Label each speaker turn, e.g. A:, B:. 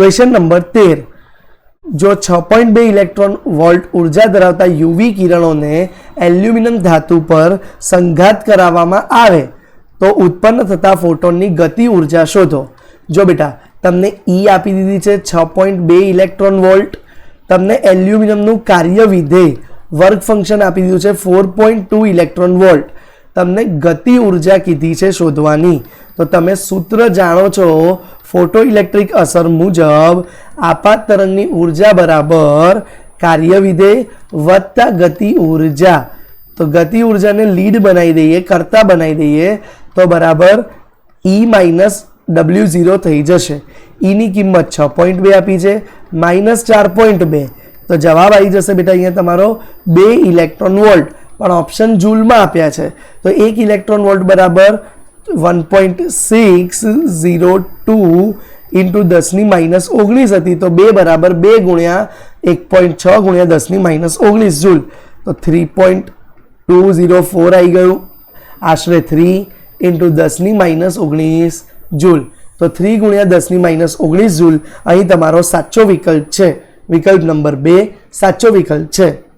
A: Question number તેર. જો છ પોઈન્ટ બે ઇલેક્ટ્રોન વોલ્ટ ઊર્જા ધરાવતા યુવી કિરણોને એલ્યુમિનિયમ ધાતુ પર સંઘાત કરાવવામાં આવે, તો ઉત્પન્ન થતા ફોટોનની ગતિ ઊર્જા શોધો. જો બેટા, તમને ઈ આપી દીધી છે છ પોઈન્ટ બે ઇલેક્ટ્રોન વોલ્ટ તમને એલ્યુમિનિયમનું કાર્ય વિધેય વર્ક ફંક્શન આપી દીધું છે four point two electron volt તમને ગતિ ઊર્જા કીધી છે શોધવાની. તો તમે સૂત્ર જાણો છો ફોટો ઇલેક્ટ્રિક અસર મુજબ આપાત તરંગની ઊર્જા બરાબર કાર્ય વિધેય વત્તા ગતિ ઊર્જા. તો ગતિ ઉર્જાને લીડ બનાવી દઈએ, કરતા બનાવી દઈએ, તો બરાબર ઈ માઇનસ ડબલ્યુ ઝીરો થઈ જશે. ઈની કિંમત છ પોઈન્ટ બે આપી છે માઇનસ ચાર પોઈન્ટ બે. તો જવાબ આવી જશે બેટા અહીંયા તમારો બે ઇલેક્ટ્રોન વોલ્ટ. પણ ઓપ્શન જૂલમાં આપ્યા છે. તો એક ઇલેક્ટ્રોન વોલ્ટ બરાબર one point six zero two into દસની માઇનસ ઓગણીસ હતી. તો બે બરાબર બે ગુણ્યા એક પોઈન્ટ છ ગુણ્યા દસની માઇનસ ઓગણીસ જૂલ. તો three point two zero four આવી ગયું. આશરે થ્રી ઇન્ટુ દસની માઇનસ ઓગણીસ જૂલ. તો થ્રી ગુણ્યા દસની માઇનસ ઓગણીસ જૂલ. અહીં તમારો સાચો વિકલ્પ છે. વિકલ્પ નંબર બે સાચો વિકલ્પ છે.